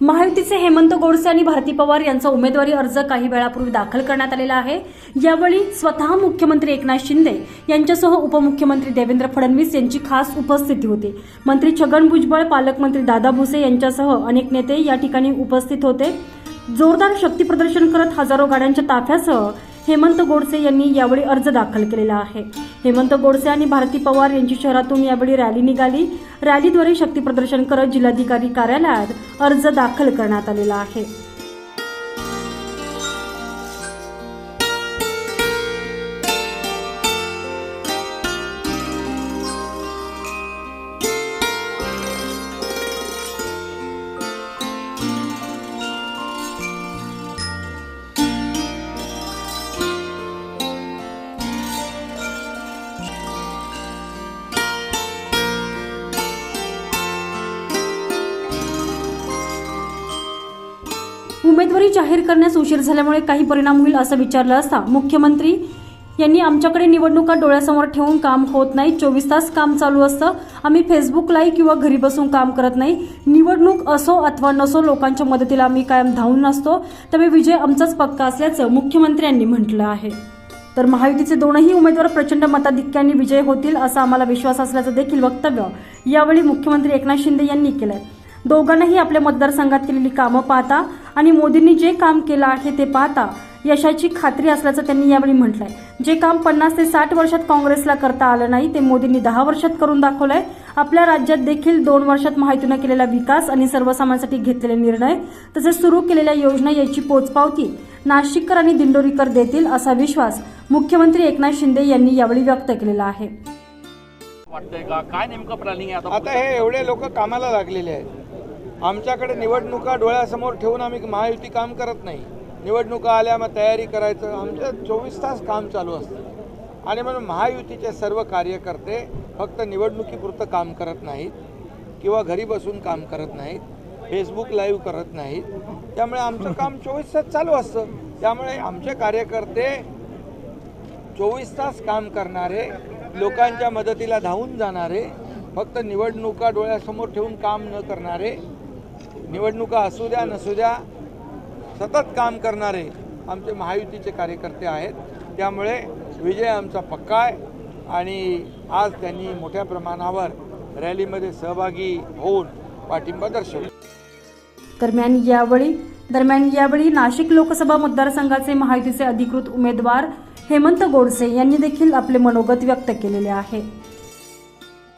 महायुतीचे हेमंत गोडसे आणि भारती पवार यांचा उमेदवारी अर्ज काही वेळापूर्वी दाखल करण्यात आलेला आहे. यावेळी स्वतः मुख्यमंत्री एकनाथ शिंदे यांच्यासह उपमुख्यमंत्री देवेंद्र फडणवीस यांची खास उपस्थिती होती. मंत्री छगन भुजबळ पालकमंत्री दादा भुसे यांच्यासह अनेक नेते या ठिकाणी उपस्थित होते. जोरदार शक्तीप्रदर्शन करत हजारो गाड्यांच्या ताफ्यासह हेमंत गोडसे यांनी यावेळी अर्ज दाखल केलेला आहे. हेमंत गोडसे आणि भारती पवार यांची शहरातून यावेळी रॅली निघाली. रॅलीद्वारे शक्तीप्रदर्शन करत जिल्हाधिकारी कार्यालयात अर्ज दाखल करण्यात आलेला आहे. उमेदवारी जाहीर करण्यास उशीर झाल्यामुळे काही परिणाम होईल असं विचारलं असता मुख्यमंत्री. यांनी आमच्याकडे निवडणुका डोळ्यासमोर ठेवून काम होत नाही. चोवीस तास काम चालू असतं. आम्ही फेसबुक लाईव्ह किंवा घरी बसून काम करत नाही. निवडणूक असो अथवा नसो लोकांच्या मदतीला आम्ही कायम धावून नसतो त्यामुळे विजय आमचाच पक्का असल्याचं मुख्यमंत्र्यांनी म्हटलं आहे. तर महायुतीचे दोनही उमेदवार प्रचंड मताधिक्याने विजय होतील असा आम्हाला विश्वास असल्याचं देखील वक्तव्य यावेळी मुख्यमंत्री एकनाथ शिंदे यांनी केलंय. दोघांनाही आपल्या मतदारसंघात केलेली कामं पाहता आणि मोदींनी जे काम केलं आहे ते पाहता यशाची खात्री असल्याचं त्यांनी यावेळी म्हटलंय. जे काम पन्नास ते साठ वर्षात काँग्रेसला करता आलं नाही ते मोदींनी दहा वर्षात करून दाखवलंय. आपल्या राज्यात देखील दोन वर्षात महायुतीनं केलेला विकास आणि सर्वसामान्यांसाठी घेतलेले निर्णय तसेच सुरू केलेल्या योजना याची पोचपावती नाशिककर आणि दिंडोरीकर देतील असा विश्वास मुख्यमंत्री एकनाथ शिंदे यांनी यावेळी व्यक्त केलेला आहे. वाटतंय का? काय नेमकं प्लॅनिंग आहे आता आता हे एवढे लोक कामाला लागलेले आहेत. आमच्याकडे निवडणुका डोळ्यासमोर ठेवून आम्ही महायुती काम करत नाही. निवडणुका आल्या मग तयारी करायचं. आमचं चोवीस तास काम चालू असतं. आणि म्हणून महायुतीचे सर्व कार्यकर्ते फक्त निवडणुकीपुरतं काम करत नाहीत किंवा घरी बसून काम करत नाहीत फेसबुक लाईव्ह करत नाहीत. त्यामुळे आमचं काम चोवीस तास चालू असतं. त्यामुळे आमचे कार्यकर्ते चोवीस तास काम करणारे लोकांच्या मदतीला धावून जाणारे फक्त निवडणुका डोळ्यासमोर ठेवून काम न करणारे निवडणुका असू द्या नसू द्या सतत काम करणारे आमचे महायुतीचे कार्यकर्ते आहेत. त्यामुळे विजय आमचा पक्का आहे आणि आज त्यांनी मोठ्या प्रमाणावर रॅलीमध्ये सहभागी होऊन पाठिंबा दर्शवला. दरम्यान यावेळी दरम्यान यावेळी नाशिक लोकसभा मतदारसंघाचे महायुतीचे अधिकृत उमेदवार हेमंत गोडसे यांनी देखील आपले मनोगत व्यक्त केलेले आहे.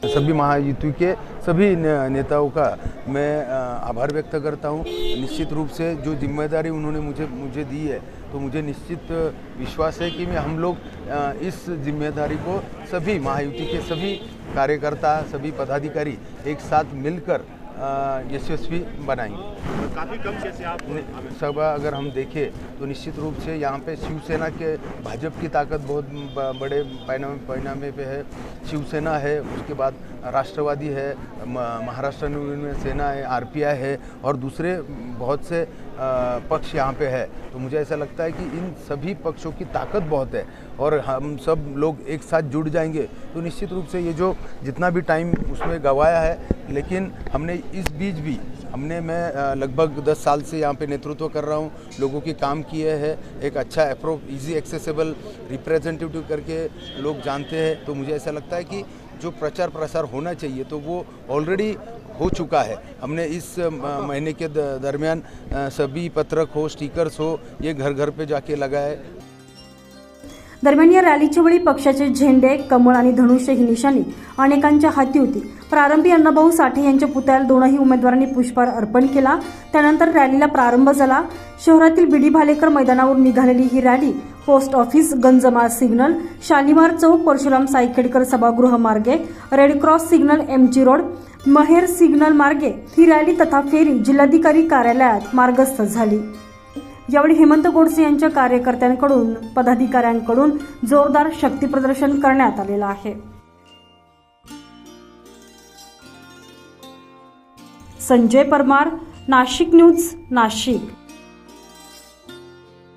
सभी महायुति के सभी नेताओं का मैं आभार व्यक्त करता हूँ। निश्चित रूप से जो ज़िम्मेदारी उन्होंने मुझे मुझे दी है तो मुझे निश्चित विश्वास है कि मैं हम लोग इस ज़िम्मेदारी को सभी महायुति के सभी कार्यकर्ता, सभी पदाधिकारी एक साथ मिलकर यशस्वी बनाएँगे। काफ़ी कम से आप सब अगर हम देखें तो निश्चित रूप से यहाँ पे शिवसेना के भाजपा की ताकत बहुत बड़े पैनामे पैनामे पे है। शिवसेना है उसके बाद राष्ट्रवादी है महाराष्ट्र में सेना है आरपीआई है और दूसरे बहुत से पक्ष यहाँ पे है। तो मुझे ऐसा लगता है कि इन सभी पक्षों की ताकत बहुत है और हम सब लोग एक साथ जुड़ जाएँगे। तो निश्चित रूप से ये जो जितना भी टाइम उसमें गवाया है लेकिन हमने इस बीच भी, हमने मैं लगभग 10 साल से यहाँ पे नेतृत्व कर रहा हूँ, लोगों के काम किए हैं, एक अच्छा अप्रो इजी एक्सेसिबल रिप्रेजेंटेटिव करके लोग जानते हैं तो मुझे ऐसा लगता है कि जो प्रचार प्रसार होना चाहिए तो वो ऑलरेडी हो चुका है। हमने इस महीने के दरमियान सभी पत्रक हो स्टिकर्स हो, ये घर घर पे जाके लगाए दरम्यान या रॅलीच्या वेळी पक्षाचे झेंडे कमळ आणि धनुष्य ही निशाणी अनेकांच्या हाती होती. प्रारंभी अण्णाभाऊ साठे यांच्या पुतळ्याला दोनही उमेदवारांनी पुष्पहार अर्पण केला. त्यानंतर रॅलीला प्रारंभ झाला. शहरातील बिडी भालेकर मैदानावर निघालेली ही रॅली पोस्ट ऑफिस गंजमा सिग्नल शालिमार चौक परशुराम सायखेडकर सभागृह मार्गे red cross signal MG road Maher signal मार्गे ही रॅली तथा फेरी जिल्हाधिकारी कार्यालयात मार्गस्थ झाली. यावेळी हेमंत गोडसे यांच्या कार्यकर्त्यांकडून पदाधिकाऱ्यांकडून जोरदार शक्तीप्रदर्शन करण्यात आलेलं आहे. संजय परमार नाशिक न्यूज नाशिक.